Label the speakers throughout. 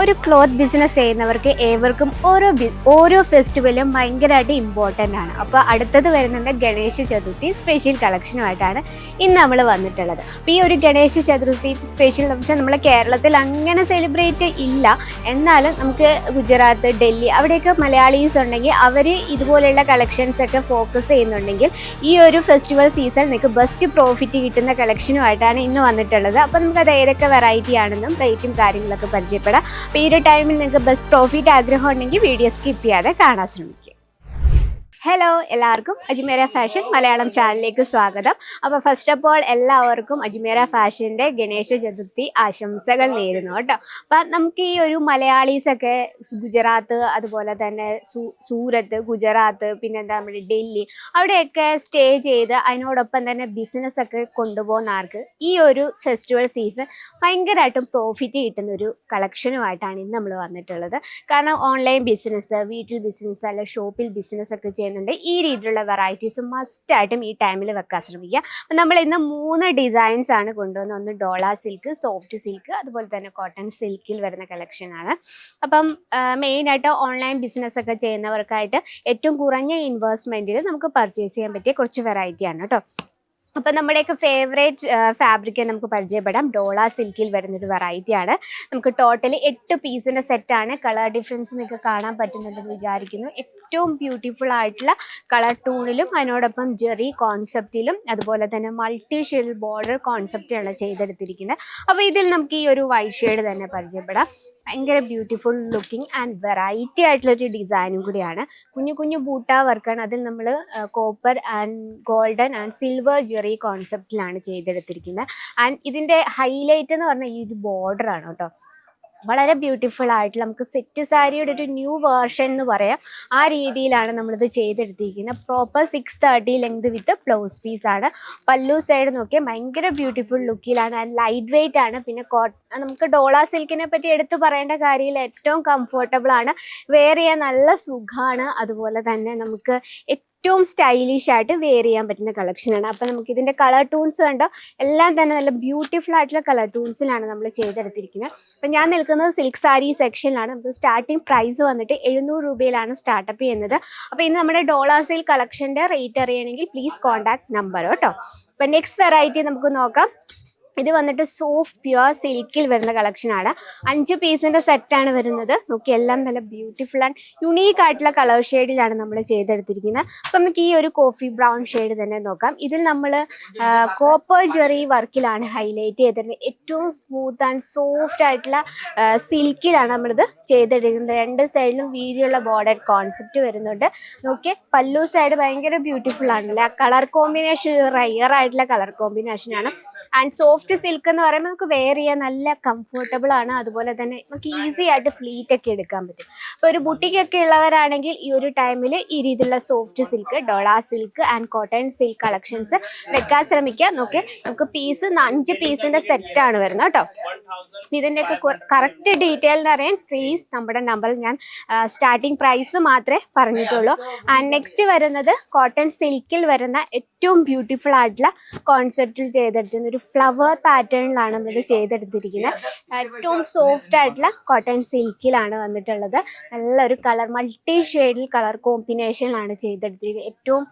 Speaker 1: ഒരു cloth business ചെയ്യുന്നവർക്ക് ഏവർക്കും ഓരോ ഓരോ ഫെസ്റ്റിവലും ഭയങ്കരമായിട്ട് ഇമ്പോർട്ടന്റ് ആണ്. അപ്പോൾ അടുത്തത് വരുന്നുണ്ട് ഗണേശ ചതുർത്ഥി സ്പെഷ്യൽ കളക്ഷനുമായിട്ടാണ് ഇന്ന് നമ്മൾ വന്നിട്ടുള്ളത്. അപ്പോൾ ഈ ഒരു ഗണേശ ചതുർത്ഥി സ്പെഷ്യൽ എന്ന് വെച്ചാൽ നമ്മൾ കേരളത്തിൽ അങ്ങനെ സെലിബ്രേറ്റ് ഇല്ല. എന്നാലും നമുക്ക് ഗുജറാത്ത് ഡൽഹി അവിടെയൊക്കെ മലയാളീസ് ഉണ്ടെങ്കിൽ അവർ ഇതുപോലെയുള്ള കളക്ഷൻസ് ഒക്കെ ഫോക്കസ് ചെയ്യുന്നുണ്ടെങ്കിൽ ഈ ഒരു ഫെസ്റ്റിവൽ സീസൺ നിങ്ങൾക്ക് ബെസ്റ്റ് പ്രോഫിറ്റ് കിട്ടുന്ന കളക്ഷനുമായിട്ടാണ് ഇന്ന് വന്നിട്ടുള്ളത്. അപ്പോൾ നമുക്കത് ഏതൊക്കെ വെറൈറ്റി ആണെന്നും റേറ്റും കാര്യങ്ങളൊക്കെ പരിചയപ്പെടാം. അപ്പോൾ ഈ ഒരു ടൈമിൽ നിങ്ങൾക്ക് ബെസ്റ്റ് പ്രോഫിറ്റ് ആഗ്രഹം ഉണ്ടെങ്കിൽ വീഡിയോ സ്കിപ്പ് ചെയ്യാതെ കാണാൻ ശ്രമിക്കുക. ഹലോ എല്ലാവർക്കും അജ്മേര ഫാഷൻ മലയാളം ചാനലിലേക്ക് സ്വാഗതം. അപ്പോൾ ഫസ്റ്റ് ഓഫ് ഓൾ എല്ലാവർക്കും അജ്മേര ഫാഷന്റെ ഗണേശ ചതുർത്ഥി ആശംസകൾ നേരുന്നു കേട്ടോ. അപ്പം നമുക്ക് ഈ ഒരു മലയാളീസൊക്കെ ഗുജറാത്ത് അതുപോലെ തന്നെ സൂരത്ത് ഗുജറാത്ത് പിന്നെ എന്താ നമ്മുടെ ഡൽഹി അവിടെയൊക്കെ സ്റ്റേ ചെയ്ത് അതിനോടൊപ്പം തന്നെ ബിസിനസ് ഒക്കെ കൊണ്ടുപോകുന്ന ആർക്ക് ഈ ഒരു ഫെസ്റ്റിവൽ സീസൺ ഭയങ്കരമായിട്ടും പ്രോഫിറ്റ് കിട്ടുന്ന ഒരു കളക്ഷനുമായിട്ടാണ് ഇന്ന് നമ്മൾ വന്നിട്ടുള്ളത്. കാരണം ഓൺലൈൻ ബിസിനസ് വീട്ടിൽ ബിസിനസ് അല്ല ഷോപ്പിൽ ബിസിനസ് ഒക്കെ ചെയ്യുന്നുണ്ട്. ഈ രീതിയിലുള്ള വെറൈറ്റീസ് മസ്റ്റ് മസ്റ്റായിട്ടും ഈ ടൈമിൽ വെക്കാൻ ശ്രമിക്കുക. അപ്പം നമ്മൾ ഇന്ന് മൂന്ന് ഡിസൈൻസ് ആണ് കൊണ്ടുവന്നത്. ഒന്ന് ഡോള സിൽക്ക് സോഫ്റ്റ് സിൽക്ക് അതുപോലെ തന്നെ കോട്ടൺ സിൽക്കിൽ വരുന്ന കളക്ഷൻ ആണ്. അപ്പം മെയിനായിട്ട് ഓൺലൈൻ ബിസിനസ് ഒക്കെ ചെയ്യുന്നവർക്കായിട്ട് ഏറ്റവും കുറഞ്ഞ ഇൻവെസ്റ്റ്മെന്റിൽ നമുക്ക് പർച്ചേസ് ചെയ്യാൻ പറ്റിയ കുറച്ച് വെറൈറ്റിയാണ് കേട്ടോ. അപ്പം നമ്മുടെയൊക്കെ ഫേവറേറ്റ് ഫാബ്രിക് നമുക്ക് പരിചയപ്പെടാം. ഡോള സിൽക്കിൽ വരുന്നൊരു വെറൈറ്റി ആണ്. നമുക്ക് ടോട്ടലി എട്ട് പീസിന്റെ സെറ്റാണ് കളർ ഡിഫറൻസ് നിങ്ങൾക്ക് കാണാൻ പറ്റുന്നുണ്ടെന്ന് വിചാരിക്കുന്നു. ഏറ്റവും ബ്യൂട്ടിഫുൾ ആയിട്ടുള്ള കളർ ടൂണിലും അതിനോടൊപ്പം ജെറി കോൺസെപ്റ്റിലും അതുപോലെ തന്നെ മൾട്ടി ഷെയ്ഡ് ബോർഡർ കോൺസെപ്റ്റിലാണ് ചെയ്തെടുത്തിരിക്കുന്നത്. അപ്പോൾ ഇതിൽ നമുക്ക് ഈ ഒരു വൈറ്റ് ഷെയ്ഡ് തന്നെ പരിചയപ്പെടാം. ഭയങ്കര ബ്യൂട്ടിഫുൾ ലുക്കിംഗ് ആൻഡ് വെറൈറ്റി ആയിട്ടുള്ളൊരു ഡിസൈനും കൂടിയാണ്. കുഞ്ഞു കുഞ്ഞു ബൂട്ട വർക്കാണ് അതിൽ നമ്മൾ copper and golden and silver zari കോൺസെപ്റ്റിലാണ് ചെയ്തെടുത്തിരിക്കുന്നത്. ആൻഡ് ഇതിന്റെ ഹൈലൈറ്റ് എന്ന് പറഞ്ഞാൽ ഈ ഒരു ബോർഡർ ആണ് കേട്ടോ. വളരെ ബ്യൂട്ടിഫുൾ ആയിട്ട് നമുക്ക് സെറ്റ് സാരിയുടെ ഒരു ന്യൂ വേർഷൻ എന്ന് പറയാം. ആ രീതിയിലാണ് നമ്മളിത് ചെയ്തെടുത്തിരിക്കുന്നത്. Proper six thirty length with blouse piece ആണ്. പല്ലു സൈഡ് നോക്കിയാൽ ഭയങ്കര ബ്യൂട്ടിഫുൾ ലുക്കിലാണ് ലൈറ്റ് വെയിറ്റ് ആണ്. പിന്നെ നമുക്ക് ഡോള സിൽക്കിനെ പറ്റി എടുത്തു പറയേണ്ട കാര്യമില്ല. ഏറ്റവും കംഫർട്ടബിൾ ആണ്. വെയർ നല്ല സുഖമാണ് അതുപോലെ തന്നെ നമുക്ക് ഏറ്റവും സ്റ്റൈലിഷ് ആയിട്ട് വെയർ ചെയ്യാൻ പറ്റുന്ന കളക്ഷനാണ് അപ്പോൾ നമുക്ക് ഇതിന്റെ കളർ ടൂൺസ് കണ്ടോ? എല്ലാം തന്നെ നല്ല ബ്യൂട്ടിഫുൾ ആയിട്ടുള്ള കളർ ടൂൺസിലാണ് നമ്മൾ ചെയ്തെടുത്തിരിക്കുന്നത്. അപ്പം ഞാൻ നിൽക്കുന്നത് സിൽക്ക് സാരി സെക്ഷനിലാണ് നമുക്ക് സ്റ്റാർട്ടിംഗ് പ്രൈസ് വന്നിട്ട് എഴുന്നൂറ് രൂപയിലാണ് സ്റ്റാർട്ടപ്പ് ചെയ്യുന്നത്. അപ്പോൾ ഇന്ന് നമ്മുടെ ഡോളർ സെയിൽ കളക്ഷന്റെ റേറ്റ് അറിയണമെങ്കിൽ പ്ലീസ് കോൺടാക്ട് നമ്പർ കേട്ടോ അപ്പം നെക്സ്റ്റ് വെറൈറ്റി നമുക്ക് നോക്കാം. ഇത് വന്നിട്ട് സോഫ്റ്റ് പ്യുവർ സിൽക്കിൽ വരുന്ന കളക്ഷനാണ് അഞ്ച് പീസിന്റെ സെറ്റാണ് വരുന്നത്. നോക്കി എല്ലാം നല്ല ബ്യൂട്ടിഫുൾ ആൻഡ് യുണീക്ക് ആയിട്ടുള്ള കളർ ഷെയ്ഡിലാണ് നമ്മൾ ചെയ്തെടുത്തിരിക്കുന്നത്. അപ്പം നമുക്ക് ഈ ഒരു കോഫി ബ്രൗൺ ഷെയ്ഡ് തന്നെ നോക്കാം. ഇതിൽ നമ്മൾ കോപ്പർ ജെറി വർക്കിലാണ് ഹൈലൈറ്റ് ചെയ്തിരുന്നത്. ഏറ്റവും സ്മൂത്ത് ആൻഡ് സോഫ്റ്റ് ആയിട്ടുള്ള സിൽക്കിലാണ് നമ്മളിത് ചെയ്തെടുക്കുന്നത്. രണ്ട് സൈഡിലും വീതിയുള്ള ബോർഡർ കോൺസെപ്റ്റ് വരുന്നുണ്ട്. നോക്കി പല്ലു സൈഡ് ഭയങ്കര ബ്യൂട്ടിഫുൾ ആണല്ലേ? ആ കളർ കോമ്പിനേഷൻ റയർ ആയിട്ടുള്ള കളർ കോമ്പിനേഷൻ ആണ്. ആൻഡ് സോഫ്റ്റ് സിൽക്ക് എന്ന് പറയുമ്പോൾ നമുക്ക് വെയർ ചെയ്യാൻ നല്ല കംഫർട്ടബിൾ ആണ്. അതുപോലെ തന്നെ നമുക്ക് ഈസി ആയിട്ട് ഫ്ലീറ്റ് ഒക്കെ എടുക്കാൻ പറ്റും. അപ്പോൾ ഒരു ബുട്ടിക്കൊക്കെ ഉള്ളവരാണെങ്കിൽ ഈ ഒരു ടൈമിൽ ഈ രീതിയിലുള്ള soft silk Dola silk and cotton silk collections വെക്കാൻ ശ്രമിക്കുക. നോക്കെ നമുക്ക് പീസ് അഞ്ച് പീസിന്റെ ആണ് വരുന്നത് കേട്ടോ. ഇതിന്റെയൊക്കെ കറക്റ്റ് ഡീറ്റെയിൽ എന്ന് പറയാൻ പ്ലീസ് നമ്മുടെ നമ്പർ ഞാൻ സ്റ്റാർട്ടിംഗ് പ്രൈസ് മാത്രമേ പറഞ്ഞിട്ടുള്ളൂ. ആൻഡ് നെക്സ്റ്റ് വരുന്നത് കോട്ടൺ സിൽക്കിൽ വരുന്ന ഏറ്റവും ബ്യൂട്ടിഫുൾ ആയിട്ടുള്ള കോൺസെപ്റ്റിൽ ചെയ്തെടുക്കുന്ന ഒരു ഫ്ലവർ പാറ്റേണിലാണ് നമ്മൾ ചെയ്തെടുത്തിരിക്കുന്നത്. ഏറ്റവും സോഫ്റ്റ് ആയിട്ടുള്ള കോട്ടൺ സിൽക്കിലാണ് വന്നിട്ടുള്ളത്. നല്ലൊരു കളർ മൾട്ടി ഷെയ്ഡിൽ കളർ കോമ്പിനേഷനിലാണ് ചെയ്തെടുത്തിരിക്കുന്നത്. ഏറ്റവും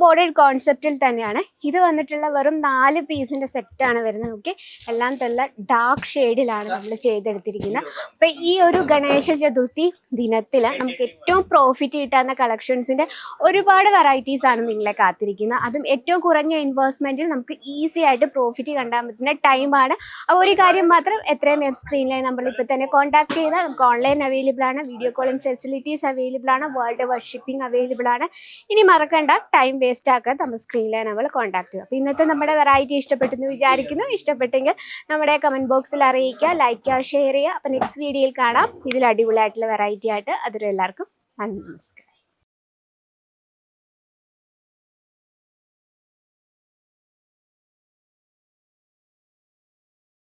Speaker 1: ബോർഡർ കോൺസെപ്റ്റിൽ തന്നെയാണ്. ഇത് വന്നിട്ടുള്ള വെറും നാല് പീസിന്റെ സെറ്റാണ് വരുന്നത് ഓക്കെ എല്ലാം തന്നെ ഡാർക്ക് ഷെയ്ഡിലാണ് നമ്മൾ ചെയ്തെടുത്തിരിക്കുന്നത്. അപ്പം ഈ ഒരു ഗണേശ ചതുർത്ഥി ദിനത്തിൽ നമുക്ക് ഏറ്റവും പ്രോഫിറ്റ് കിട്ടാവുന്ന കളക്ഷൻസിന്റെ ഒരുപാട് വെറൈറ്റീസ് ആണ് നിങ്ങളെ കാത്തിരിക്കുന്നത്. അതും ഏറ്റവും കുറഞ്ഞ ഇൻവെസ്റ്റ്മെന്റിൽ നമുക്ക് ഈസി ആയിട്ട് പ്രോഫിറ്റ് കണ്ടാൻ പറ്റുന്ന ടൈമാണ് അപ്പോൾ ഒരു കാര്യം മാത്രം എത്രയും വേഗം സ്ക്രീനിലെ നമ്പറിൽ ഇപ്പോൾ തന്നെ കോൺടാക്ട് ചെയ്താൽ നമുക്ക് ഓൺലൈൻ അവൈലബിൾ ആണ് വീഡിയോ കോളിംഗ് ഫെസിലിറ്റീസ് അവൈലബിൾ ആണ് വേൾഡ് വൈഡ് ഷിപ്പിംഗ് അവൈലബിൾ ആണ്. ഇനി മറക്കണ്ട ടൈം വേസ്റ്റ് ആക്കാൻ നമ്മൾ സ്ക്രീനിലെ നമ്മൾ കോൺടാക്ട് ചെയ്യുക. അപ്പോൾ ഇന്നത്തെ നമ്മുടെ വെറൈറ്റി ഇഷ്ടപ്പെട്ടെന്ന് വിചാരിക്കുന്നു. ഇഷ്ടപ്പെട്ടെങ്കിൽ നമ്മുടെ കമന്റ് ബോക്സിൽ അറിയിക്കുക ലൈക്ക് ചെയ്യുക ഷെയർ ചെയ്യുക. അപ്പോൾ നെക്സ്റ്റ് വീഡിയോയിൽ കാണാം. ഇതിൽ അടിപൊളിയായിട്ടുള്ള വെറൈറ്റി ആയിട്ട്. അതൊരു എല്ലാവർക്കും നന്ദി നമസ്കാരം.